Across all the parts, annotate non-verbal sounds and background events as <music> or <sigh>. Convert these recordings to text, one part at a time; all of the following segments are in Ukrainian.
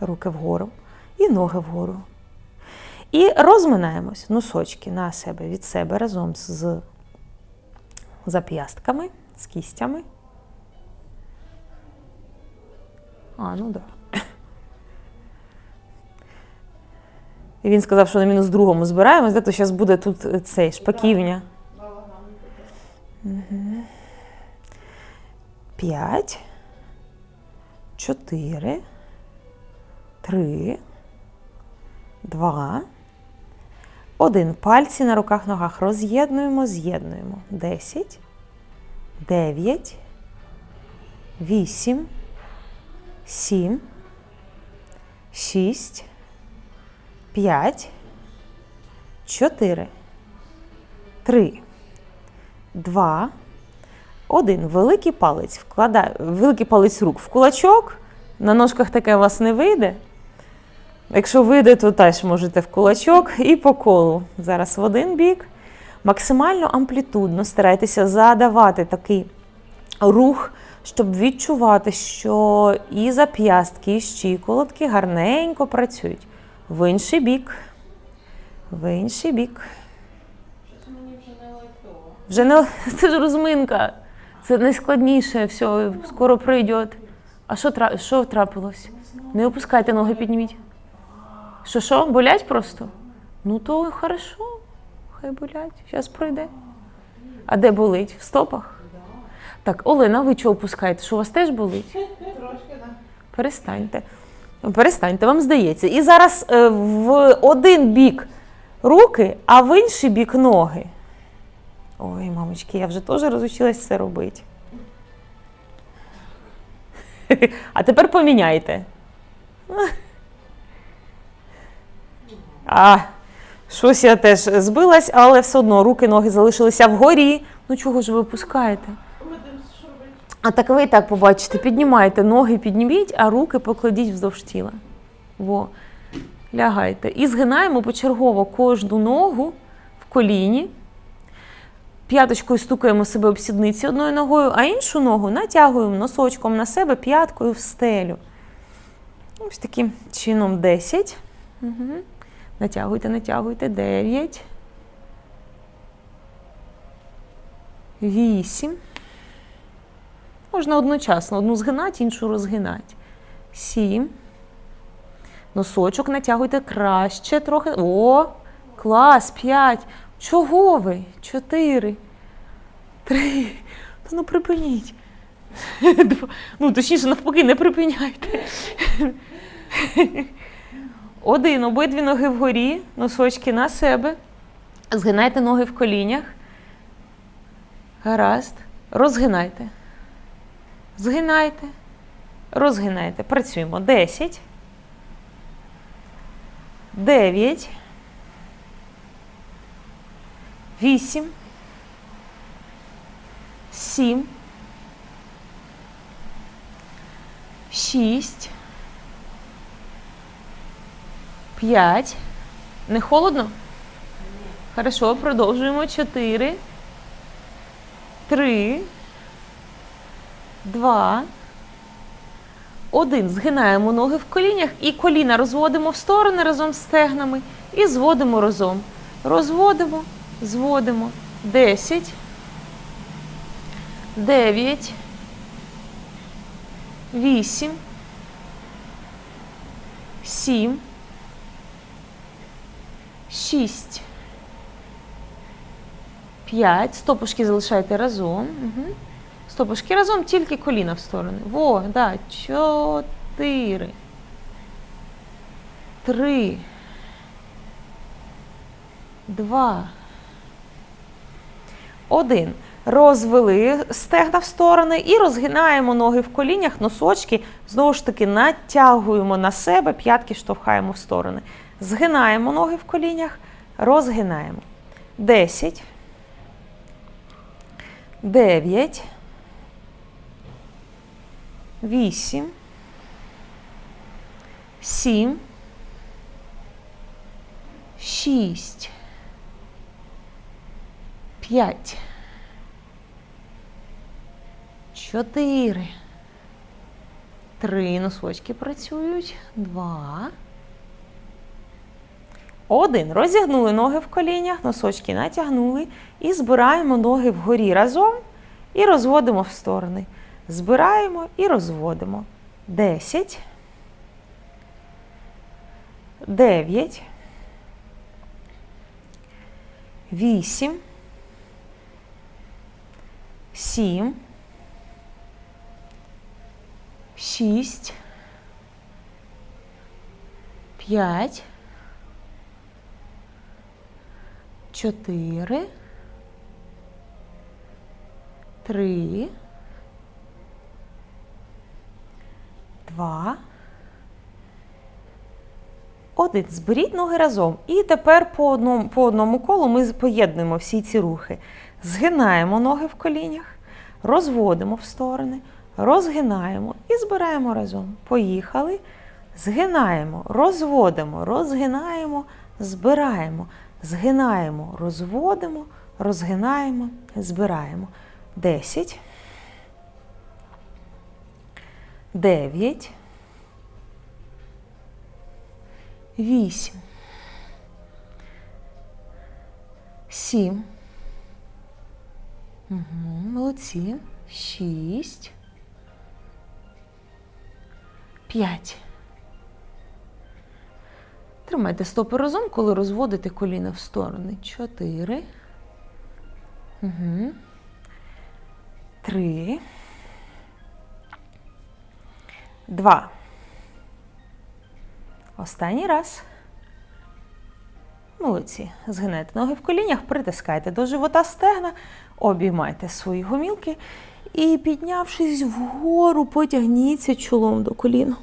руки вгору і ноги вгору. І розминаємось носочки на себе від себе разом з зап'ястками, з кістями. А, ну так. Да. І він сказав, що на мінус другому збираємось, де то зараз буде тут е, цей шпаківня. П'ять, чотири, три, два, один. Пальці на руках, ногах. Роз'єднуємо, з'єднуємо. Десять, дев'ять, вісім, сім, шість, п'ять, чотири, три, два, один. Великий палець вкладає, великий палець рук в кулачок. На ножках таке у вас не вийде. Якщо вийде, то теж можете в кулачок і по колу. Зараз в один бік. Максимально амплітудно старайтеся задавати такий рух, щоб відчувати, що і зап'ястки, і щиколотки гарненько працюють. В інший бік. В інший бік. Мені вже не лайтово. Вже не це ж розминка. Це найскладніше, все, скоро прийде. А що, що трапилось? Не опускайте ноги, підніміть. Що, що, болять просто? Ну то хорошо, хай болять, зараз пройде. А де болить? В стопах? Так, Олена, ви чого опускаєте? Що у вас теж болить? Трошки, да. Перестаньте. Перестаньте, вам здається. І зараз е, в один бік руки, а в інший бік ноги. Ой, мамочки, я вже теж розучилась це робити. <laughs> А тепер поміняйте. А, щось я теж збилась, але все одно руки, ноги залишилися вгорі. Ну чого ж ви робити? А так ви і так побачите, піднімайте ноги, підніміть, а руки покладіть вздовж тіла. Во. Лягайте. І згинаємо почергово кожну ногу в коліні. П'яточкою стукаємо себе об сідниці одною ногою, а іншу ногу натягуємо носочком на себе п'яткою в стелю. Ось таким чином 10. Угу. Натягуйте, натягуйте. 9. 8. Можна одночасно одну згинати, іншу розгинати. Сім. Носочок натягуйте краще трохи. О, клас, п'ять. Чого ви? Чотири. Три. Та ну припиніть. <laughs> Ну, точніше, навпаки, не припиняйте. Один. Обидві ноги вгорі, носочки на себе. Згинайте ноги в колінях. Гаразд. Розгинайте. Згинайте, розгинайте. Працюємо. 10, 9, 8, 7, 6, 5. Не холодно? Хорошо, продовжуємо. 4, 3, Два. Один. Згинаємо ноги в колінях і коліна розводимо в сторони разом з стегнами і зводимо разом. Розводимо, зводимо. Десять. Дев'ять. Вісім. Сім. Шість. П'ять. Стопушки залишайте разом. Угу. Стопушки разом, тільки коліна в сторони. Во, да. Чотири. Три. Два. Один. Розвели стегна в сторони і розгинаємо ноги в колінях, носочки. Знову ж таки, натягуємо на себе, п'ятки штовхаємо в сторони. Згинаємо ноги в колінях, розгинаємо. Десять. Дев'ять. Вісім. Сім. Шість. П'ять. Чотири. Три носочки працюють. Два. Один. Розігнули ноги в колінях, носочки натягнули. І збираємо ноги вгорі разом і розводимо в сторони. Збираємо і розводимо. Десять. Дев'ять. Вісім. Сім. Шість. П'ять. Чотири. Три. Два. Один. Зберіть ноги разом. І тепер по одному, по одному колу ми поєднуємо всі ці рухи. Згинаємо ноги в колінях, розводимо в сторони, розгинаємо і збираємо разом. Поїхали. Згинаємо, розводимо, розгинаємо, збираємо, згинаємо, розводимо, розгинаємо, збираємо. Десять. Дев'ять. Вісім. Сім. Угу, молодці. Шість. П'ять. Тримайте стопи разом, коли розводите коліна в сторони. Чотири. Угу. Три. Два. Останній раз. Молодці. Згинайте ноги в колінях, притискайте до живота стегна, обіймайте свої гомілки і, піднявшись вгору, потягніться чолом до коліна.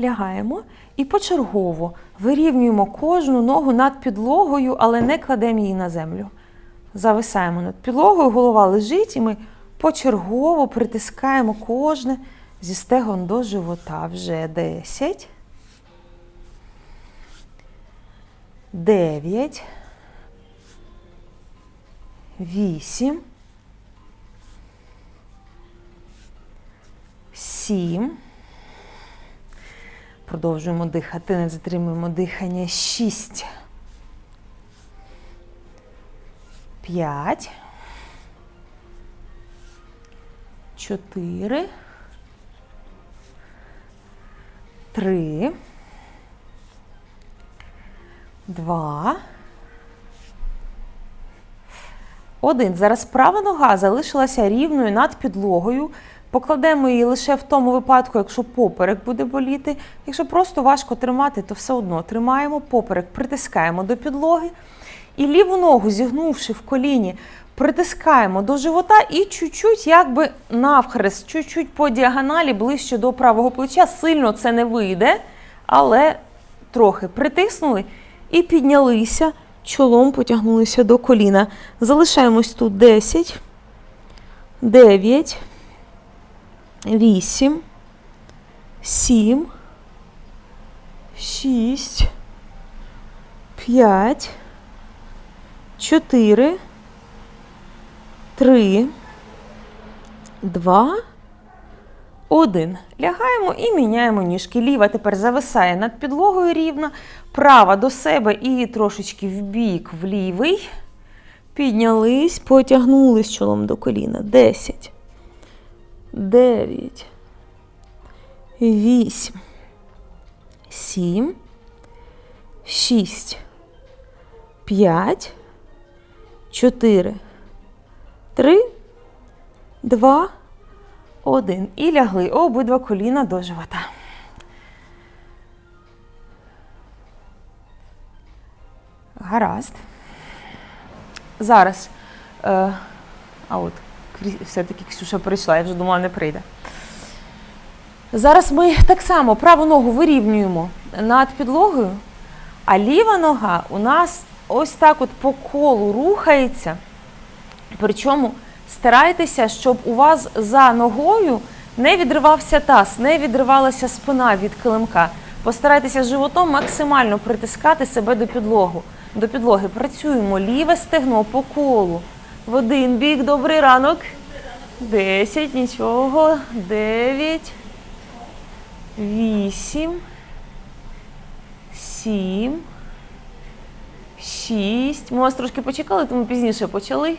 Лягаємо і почергово вирівнюємо кожну ногу над підлогою, але не кладемо її на землю. Зависаємо над підлогою, голова лежить, і ми почергово притискаємо кожне зі стегон до живота. Вже 10, 9, 8, 7. Продовжуємо дихати, не затримуємо дихання. 6. 5. 4. 3. 2. Один. Зараз права нога залишилася рівною над підлогою. Покладемо її лише в тому випадку, якщо поперек буде боліти. Якщо просто важко тримати, то все одно тримаємо поперек, притискаємо до підлоги. І ліву ногу, зігнувши в коліні, притискаємо до живота і чуть-чуть, якби навхрест, чуть-чуть по діагоналі ближче до правого плеча. Сильно це не вийде, але трохи притиснули і піднялися, чолом потягнулися до коліна. Залишаємось тут 10, 9, 8, 7, 6, 5, 4, 3, 2, 1. Лягаємо і міняємо ніжки. Ліва тепер зависає над підлогою рівно, права до себе і трошечки в бік в лівий. Піднялись, потягнулись чолом до коліна. 10, 9, 8, 7, 6, 5, 4, 3, 2, 1. І лягли обидва коліна до живота. Гаразд. Зараз. Е, а от все-таки Ксюша прийшла, я вже думала, не прийде. Зараз ми так само праву ногу вирівнюємо над підлогою, а ліва нога у нас ось так от по колу рухається. Причому старайтеся, щоб у вас за ногою не відривався таз, не відривалася спина від килимка. Постарайтеся животом максимально притискати себе до підлогу. До підлоги. Працюємо ліве стегно по колу. В один бік, добрий ранок. Десять, нічого. Дев'ять. Вісім. Сім. Шість. Ми вас трошки почекали, тому пізніше почали.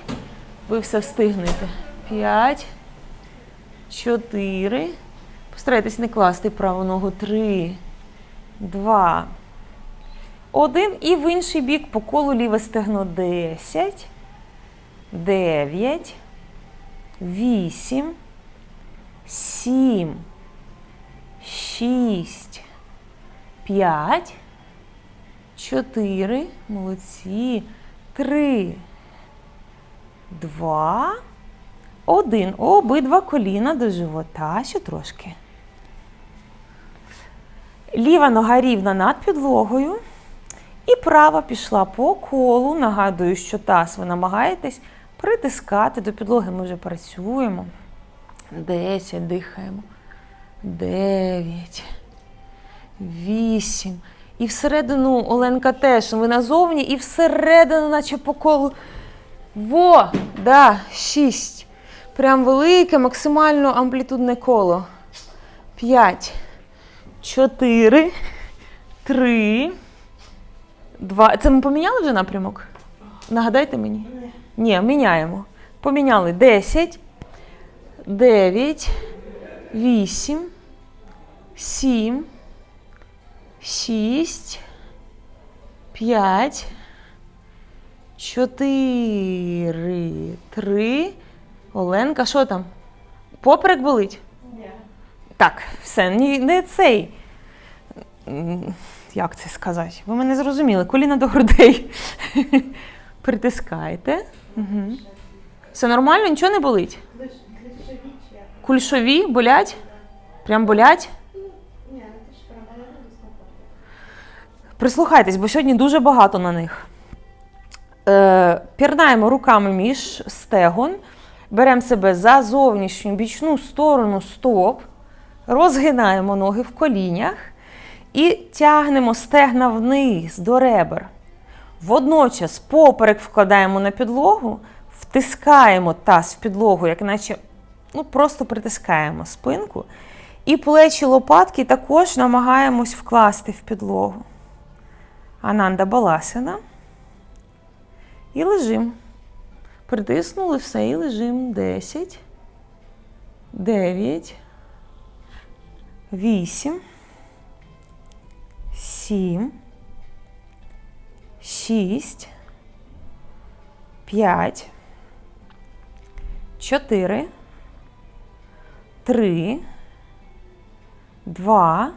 Ви все встигнете. П'ять. Чотири. Постарайтесь не класти праву ногу. Три. Два. Один. І в інший бік по колу ліве стегно. Десять. Дев'ять. Вісім. Сім. Шість. П'ять. Чотири. Молодці. Три. Два. Один. Обидва коліна до живота. Ще трошки. Ліва нога рівна над підлогою. І права пішла по колу. Нагадую, що таз ви намагаєтесь притискати до підлоги. Ми вже працюємо. Десять. Дихаємо. Дев'ять. Вісім. І всередину Оленка теж. Ви назовні, і всередину, наче по колу. Во! Да, шість. Прям велике, максимально амплітудне коло. П'ять. Чотири. Три. Два. Це ми поміняли вже напрямок? Нагадайте мені. Ні, міняємо. Поміняли 10, 9, 8, 7, 6, 5, 4, 3. Оленка, що там? Поперек болить? Ні. Так, все, не цей. Як це сказати? Ви мене зрозуміли. Коліна до грудей. <laughs> Притискайте. Угу. Все нормально, нічого не болить? Кульшові болять? Прям болять? Прислухайтесь, бо сьогодні дуже багато на них. Е, пірнаємо руками між стегон, беремо себе за зовнішню бічну сторону стоп, розгинаємо ноги в колінях і тягнемо стегна вниз до ребер. Водночас поперек вкладаємо на підлогу, втискаємо таз в підлогу, як наче ну, просто притискаємо спинку. І плечі лопатки також намагаємось вкласти в підлогу. Ананда Баласина. І лежим. Притиснули все і лежим. 10, 9, 8, 7, 6, 5, 4, 3, 2,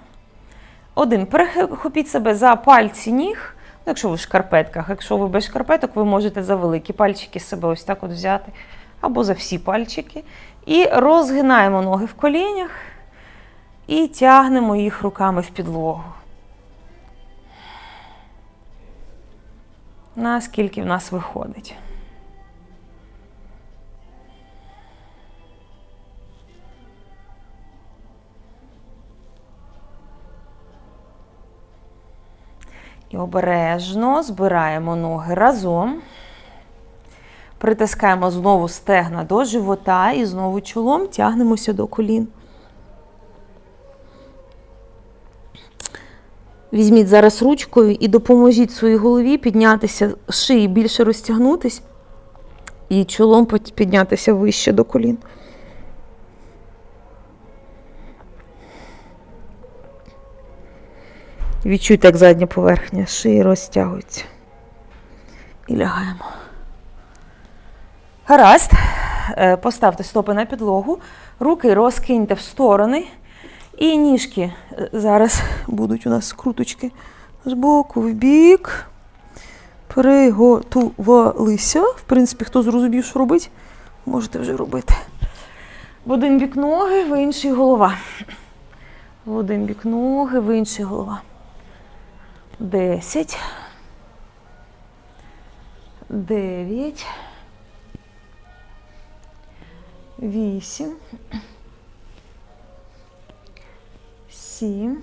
один. Перехопіть себе за пальці ніг. Ну, якщо ви в шкарпетках. Якщо ви без шкарпеток, ви можете за великі пальчики себе ось так от взяти. Або за всі пальчики. І розгинаємо ноги в колінях і тягнемо їх руками в підлогу. Наскільки в нас виходить. І обережно збираємо ноги разом. Притискаємо знову стегна до живота і знову чолом тягнемося до колін. Візьміть зараз ручкою і допоможіть своїй голові піднятися з шиї, більше розтягнутись і чолом піднятися вище до колін. Відчуйте, як задня поверхня шиї розтягується. І лягаємо. Гаразд. Е, Поставте стопи на підлогу, руки розкиньте в сторони. І ніжки е, зараз будуть у нас скруточки з боку в бік. Приготувалися. В принципі, хто зрозумів, що робити, можете вже робити. В один бік ноги, в інший голова. В один бік ноги, в інший голова. Десять. Дев'ять. Вісім. Сім.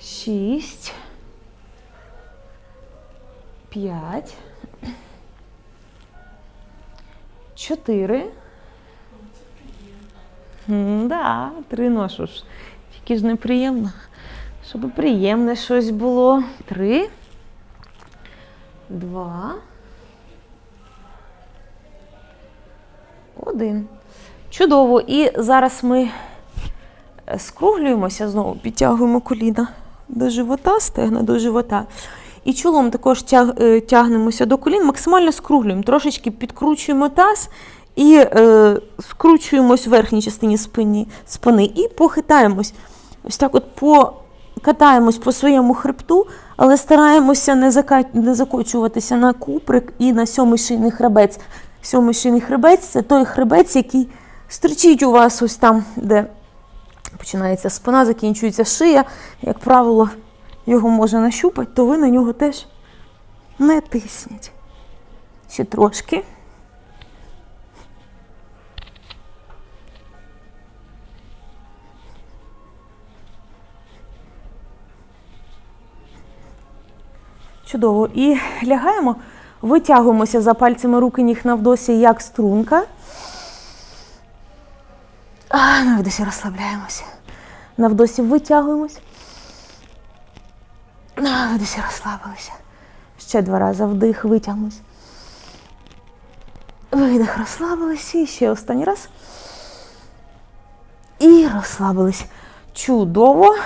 Шість. П'ять. чотири. Да, три що ж. Тільки ж неприємно. Щоб приємне щось було. Три. Два. Один. Чудово. І зараз ми е, скруглюємося знову, підтягуємо коліна до живота, стегна до живота. І чолом також е, тягнемося до колін, максимально скруглюємо, трошечки підкручуємо таз і е, скручуємось в верхній частині спині, спини і похитаємось. Ось так от покатаємось по своєму хребту, але стараємося не, зака... не закочуватися на куприк і на сьомий шийний хребець. Сьомий шийний хребець це той хребець, який стричить у вас ось там, де починається спина, закінчується шия. Як правило, його можна нащупати, то ви на нього теж не тисніть. Ще трошки. Чудово. І лягаємо, витягуємося за пальцями руки ніг навдосі, як струнка. А, на вдосі розслабляємося. На вдосі витягуємось. На вдосі розслабилися. Ще два рази вдих, витягнусь. Видих, розслабилися. І ще останній раз. І розслабились. Чудово.